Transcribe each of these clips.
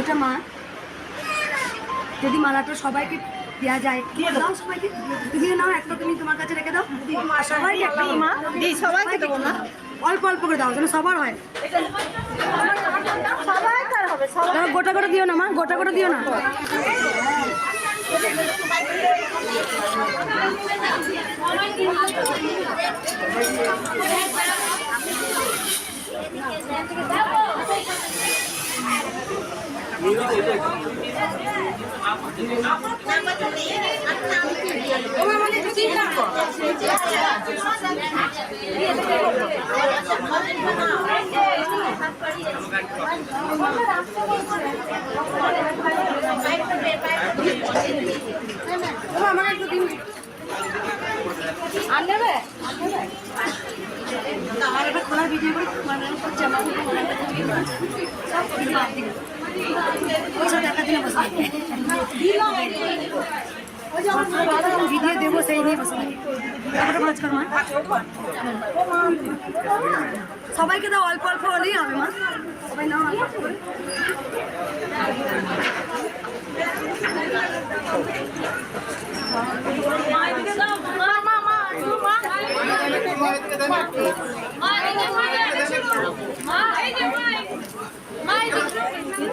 ওটা মা। যদি মালাটা সবাইকে দেওয়া যায় দাও। সবাইকে। তুমি নাও একটা তুমি তোমার কাছে রেখে দাও। সবাইকে একটা মা। সবাইকে দেবো না অল্প অল্প করে দাও যেন সবার হয়। গোটা করে দিও না মা গোটা করে দিও না। আমার একটু দিন। আর নেবে আমার একটা খোলার ভিডিও করে মানে করছে আমার খোলার ভিডিও করে সব ভিডিও আপ দিন ওই সব দেখা দিলে বসে ভিডিও দেবো, সেই নিয়ে বসে তারপরে খরচ কর মা। সবাইকে দাও, অল্প অল্প হলেই হবে মা। সবাই নাও, অল্প অল্প করে।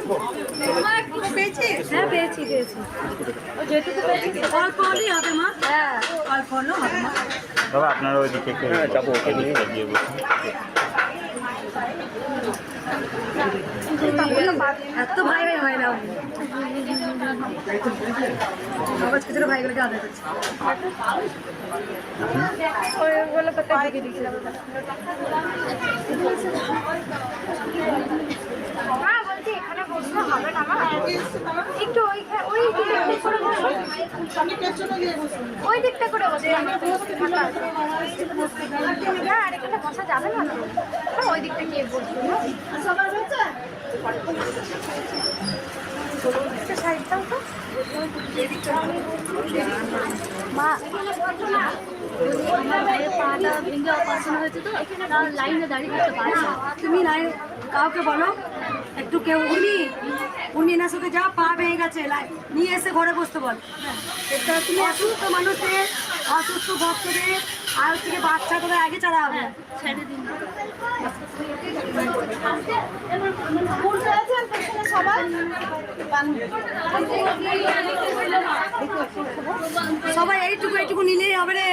হ্যাঁ পেয়েছি পেয়েছি। যেটুকু পেয়েছি অল্প হলেই হবে মা। হ্যাঁ। অল্প হলেও হবে মা। বাবা আপনারা ওইদিকে একটু যাব ওকে নিয়ে এত ভাই ভাই হয় না ছোট ছোট ভাইগুলোকে আদর করছে ওইগুলো কোথায় দিকে দিয়েছিলাম মা বলছি এখানে বসলে হবে না একটু ওই ওই দিকটা করে বসো। না আর এখানে বসা যাবে না ওই দিকটা গিয়ে বসবো তো মা পাটা ভেঙে অপারেশন হয়েছে তো। লাইনে দাঁড়িয়ে থাকতে পারছে। তুমি নাই কাউকে বলো। একটু কেউ উনি উনি না সাথে যা পা ভেঙে গেছে লাই- নিয়ে এসে ঘরে বসতে বল। তুমি অসুস্থ মানুষদের অসুস্থ ভক্তদের আর হচ্ছে গিয়ে বাচ্চা করে আগে চালা হবে। সবাই এইটুকু এইটুকু নিলেই হবে রে?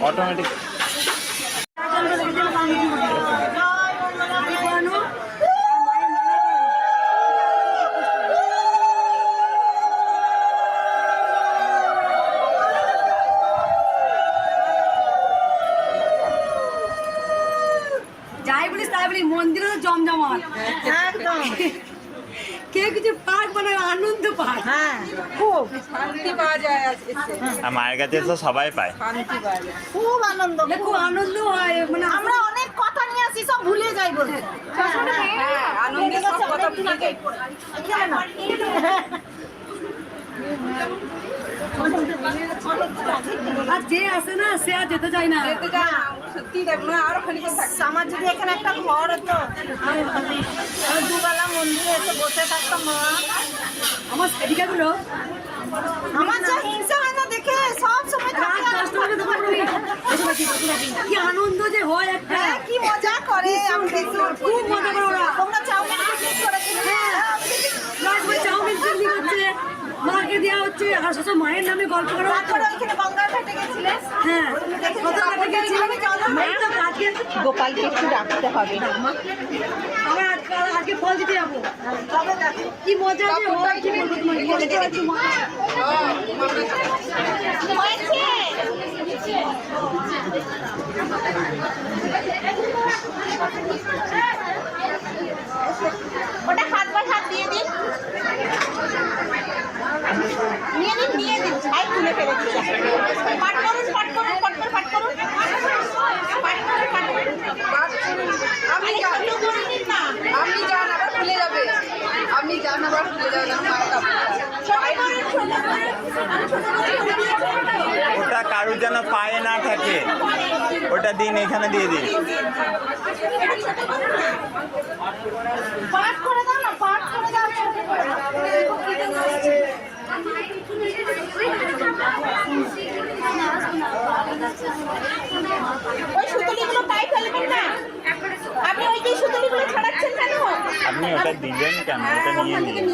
অটোমেটিক তাই বলি মন্দিরে তো জমজমাট। একদম। কেউ কিছু পাক মানে আনন্দ পায় হ্যাঁ। খুব। শান্তি পাওয়া যায় মায়ের কাছে তো সবাই পায়। শান্তি পাওয়া যায়। খুব আনন্দ খুব আনন্দ হয়। মানে আমরা অনেক কথা নিয়ে আসি সব ভুলে যাই বলতে। হ্যাঁ আনন্দের সব কথা ভুলে যাই। এখানে না। আর যে আসে না সে আর যেতে চায় না। যেতে চায় না, সত্যি দেখ না আরও খানিক থাকছে আমার যদি এখানে একটা ঘর হতো দুবেলা মন্দিরে এসে বসে থাকতাম আমার সেদিকাগুলো যা হিংসা হয় না দেখে সব সময়। কি আনন্দ যে হয় একটা। হ্যাঁ, কি মজা করে খুব মজা করে ওরা তোমরা চাউমিন পিকনিক করেছিলে হ্যাঁ লাস্ট ওই চাউমিন চিল্লি হচ্ছে মাকে দেওয়া হচ্ছে মায়ের নামে গল্প করা হ্যাঁ। টাকা গোপালকে একটু রাখতে হবে। আমরা আজকে আজকে ফল দিতে যাব। কি মজা যে হয় কি বলব তোমাকে বলতে পারছি মা। ওটা হাত বাই হাত দিয়ে দিন নিয়ে দিন নিয়ে দিন ছাই খুলে ফেলেছি পাট করুন পাট করুন পাট করুন পাট করুন পাট করুন পাট করুন আমি আরে যান ছোট করে দিন না আপনি যান আবার খুলে যাবে আপনি যান আবার খুলে যাবে না মায়ের কাপড় ছোট দিন এখানে দিয়ে দিন। করে দাও না পাঠ করে দাও ছোট করে। ওই সুতলিগুলো পায়ে ফেলবেন না। আপনি ওই যে সুতলিগুলো ছাড়াচ্ছেন কেন? আপনি ওটা দিলেন কেন? ওটা নিয়ে নিন।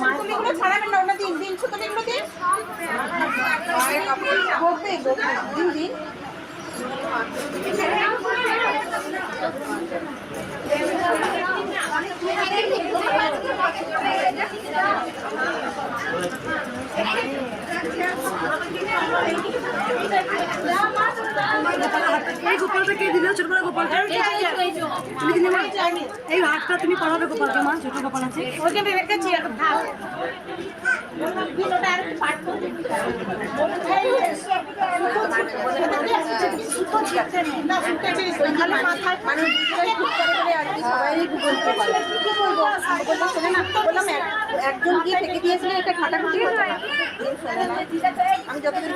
সুতলিগুলো ছাড়াবেন না ওটা দিন দিন সুতলিগুলো দিন বকবে বকবে দিন দিন। এই গোপালটা কে দিল? ছোটবেলা তুমি দিলে এই হাতটা তুমি পড়াবে গোপালকে মা ছোট গোপাল আছে। রেখেছি এখন থাক একজন গিয়ে থেকে দিয়েছিলেন এটা খাটাখাটি হতো না। আমি যতদিন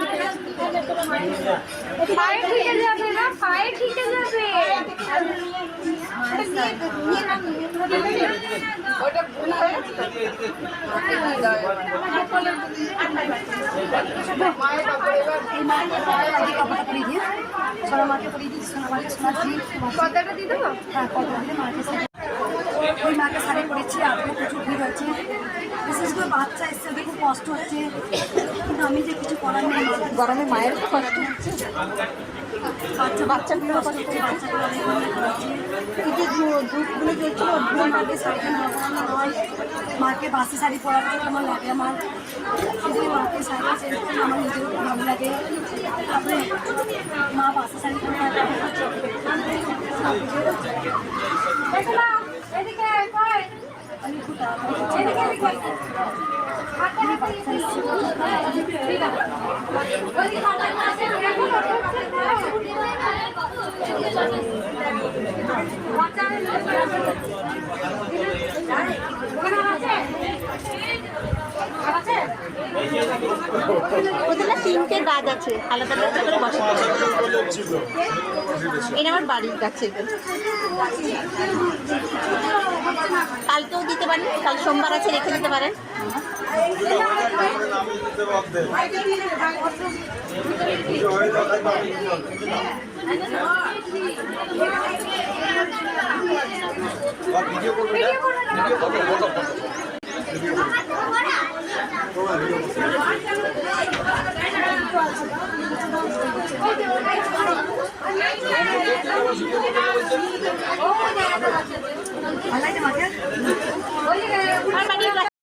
পায়ে ঠিকে যাবে না পায়ে ঠিকে যাবে। ওটা ভুল হয়ে পরিয়ে সোনা দিই কথাটা দিয়ে দেবো? হ্যাঁ কত দিলে মাকে ওই মাকে শাড়ি পরেছি, আজকে প্রচুর ভিড় হয়েছে। বিশেষ করে বাচ্চা এসছে, ওদের খুব কষ্ট হচ্ছে। কিন্তু আমি যে কিছু করার নেই। গরমে মায়ের কষ্ট হচ্ছে। বাচ্চা বাচ্চা বিয়ে কষ্ট করে বাচ্চাগুলো অনেক অনেক হচ্ছে। ধূ- ধূপগুলো মাকে শাড়িটা না পরানো মাকে বাসি শাড়ি পরাতে কেমন লাগে আমার। কিন্তু মাকে শাড়িটা চেঞ্জ করলে আমার নিজেরও খুব ভালো লাগে। তারপরে মা বাসি শাড়ি পরে দেখো না এদিকে আয়, আয়। আমি খুব তাড়াতাড়ি এদিকে এদিকে হাতে হাতে ঠিক আছে ওইদিকে হাতে হাতে দেখো না, ওখানে আছে? আছে? ওদের তিনটে গাছ আছে, আলাদা আলাদা করে বসে এটা আমার বাড়ির গাছের গাছ। কালকেও দিতে পারেন, কাল সোমবার আছে, রেখে দিতে পারেন। ভিডিও করে নাও। ও I'm